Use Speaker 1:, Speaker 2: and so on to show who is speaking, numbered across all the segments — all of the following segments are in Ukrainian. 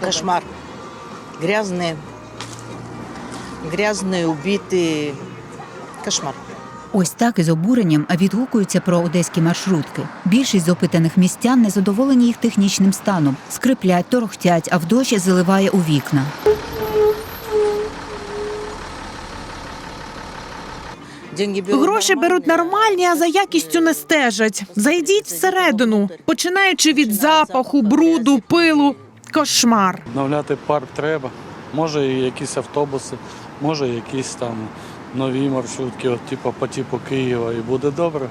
Speaker 1: Кошмар. Грязные. Грязные, убитые. Кошмар.
Speaker 2: Ось так із обуренням відгукуються про одеські маршрутки. Більшість з опитаних містян незадоволені їх технічним станом, скриплять, торохтять, а в дощ заливає у вікна.
Speaker 1: Деньги берут
Speaker 3: Гроші беруть нормальні, а за якістю не стежать. Зайдіть всередину, починаючи від запаху, бруду, пилу. Кошмар.
Speaker 4: Новляти парк треба. Може і якісь автобуси, може якісь там нові маршрутки, от, типу, по типу Києва, і буде добре.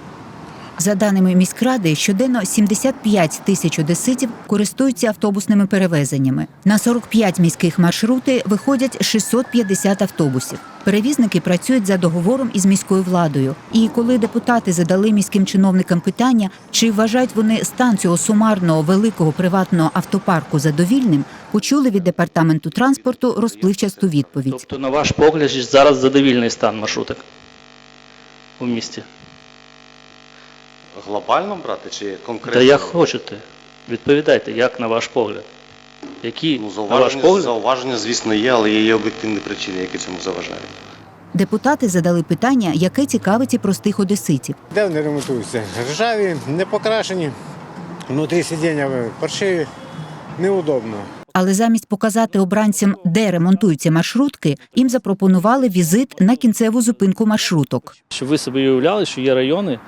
Speaker 2: За даними міськради, щоденно 75 тисяч одеситів користуються автобусними перевезеннями. На 45 міських маршрути виходять 650 автобусів. Перевізники працюють за договором із міською владою. І коли депутати задали міським чиновникам питання, чи вважають вони стан цього сумарного великого приватного автопарку задовільним, почули від департаменту транспорту розпливчасту відповідь.
Speaker 5: Тобто, на ваш погляд, зараз задовільний стан маршруток у місті.
Speaker 6: Глобально брати чи конкретно?
Speaker 5: Та як хочете, відповідайте, як на ваш погляд? Які,
Speaker 6: Ну,
Speaker 5: на ваш
Speaker 6: зауваження,
Speaker 5: погляд?
Speaker 6: зауваження, звісно, є, але є і об'єктивні причини, які цьому заважають.
Speaker 2: Депутати задали питання, яке цікавить і простих одеситів.
Speaker 7: Де вони ремонтуються? Ржаві, не покрашені, внутрі сидіння паршиві, неудобно.
Speaker 2: Але замість показати обранцям, де ремонтуються маршрутки, їм запропонували візит на кінцеву зупинку маршруток.
Speaker 5: Щоб ви собі уявляли, що є райони,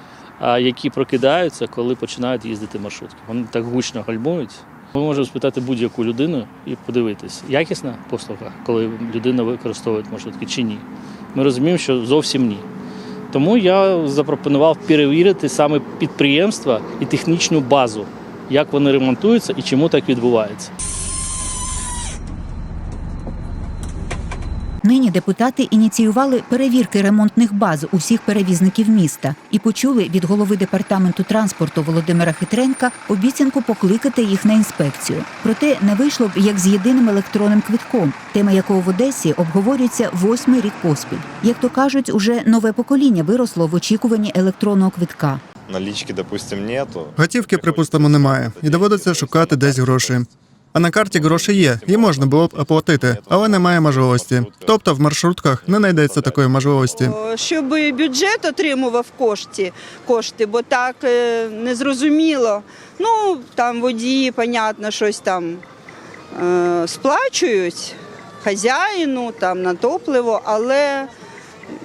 Speaker 5: а, які прокидаються, коли починають їздити маршрутки. Вони так гучно гальмують. Ми можемо спитати будь-яку людину і подивитись, якісна послуга, коли людина використовує маршрутки чи ні. Ми розуміємо, що зовсім ні. Тому я запропонував перевірити саме підприємства і технічну базу, як вони ремонтуються і чому так відбувається.
Speaker 2: Нині депутати ініціювали перевірки ремонтних баз усіх перевізників міста і почули від голови департаменту транспорту Володимира Хитренка обіцянку покликати їх на інспекцію. Проте не вийшло б як з єдиним електронним квитком, тема якого в Одесі обговорюється восьмий рік поспіль. Як то кажуть, уже нове покоління виросло в очікуванні електронного квитка.
Speaker 8: налички, допустим, нету.
Speaker 9: Готівки, припустимо, немає, і доводиться шукати десь гроші. А на карті гроші є, і можна було б оплатити, але немає можливості. Тобто в маршрутках не знайдеться такої можливості.
Speaker 10: Щоб бюджет отримував кошти, кошти, бо так е, незрозуміло. Ну, там водії, понятно, щось там е, сплачують хазяїну там, на топливо, але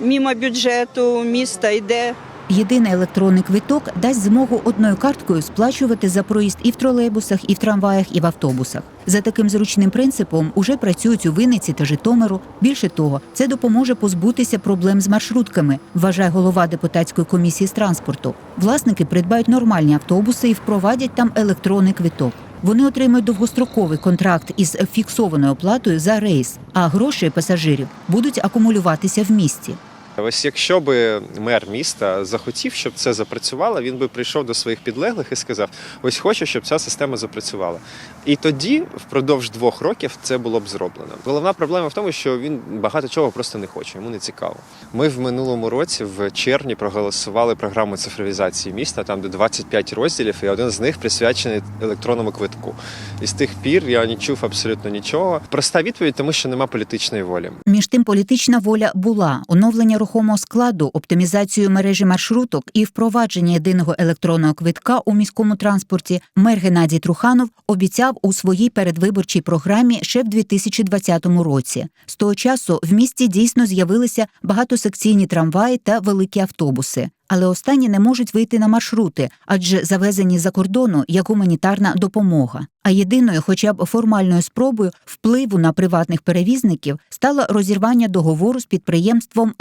Speaker 10: мимо бюджету міста йде
Speaker 2: Єдиний електронний квиток дасть змогу одною карткою сплачувати за проїзд і в тролейбусах, і в трамваях, і в автобусах. За таким зручним принципом уже працюють у Винниці та Житомиру. Більше того, це допоможе позбутися проблем з маршрутками, вважає голова депутатської комісії з транспорту. Власники придбають нормальні автобуси і впровадять там електронний квиток. Вони отримають довгостроковий контракт із фіксованою оплатою за рейс, а гроші пасажирів будуть акумулюватися в місті.
Speaker 8: Ось якщо би мер міста захотів, щоб це запрацювало, він би прийшов до своїх підлеглих і сказав: ось хочу, щоб ця система запрацювала. І тоді, впродовж двох років, це було б зроблено. Головна проблема в тому, що він багато чого просто не хоче, йому не цікаво. Ми в минулому році, в червні, проголосували програму цифровізації міста, там де 25 розділів, і один з них присвячений електронному квитку. І з тих пір я не чув абсолютно нічого. Проста відповідь, тому що нема політичної волі.
Speaker 2: Між тим, політична воля була оновлення рухомого складу, оптимізацію мережі маршруток і впровадження єдиного електронного квитка у міському транспорті. Мер Геннадій Труханов обіцяв у своїй передвиборчій програмі ще в 2020 році. З того часу в місті дійсно з'явилися багатосекційні трамваї та великі автобуси. Але останні не можуть вийти на маршрути, адже завезені за кордону як гуманітарна допомога. А єдиною, хоча б формальною спробою впливу на приватних перевізників стало розірвання договору з підприємством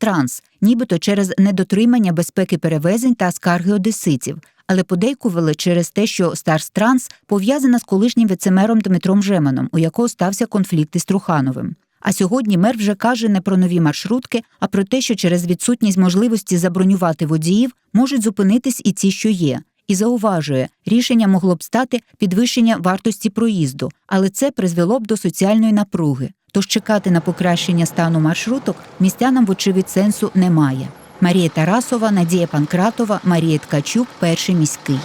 Speaker 2: Trans, нібито через недотримання безпеки перевезень та скарги одеситів. Але подейкували через те, що Trans пов'язана з колишнім віцемером Дмитром Жеманом, у якого стався конфлікт із Трухановим. А сьогодні мер вже каже не про нові маршрутки, а про те, що через відсутність можливості забронювати водіїв можуть зупинитись і ті, що є. І зауважує, рішення могло б стати підвищення вартості проїзду, але це призвело б до соціальної напруги. Тож чекати на покращення стану маршруток містянам, вочевидь, сенсу немає. Марія Тарасова, Надія Панкратова, Марія Ткачук, перший міський.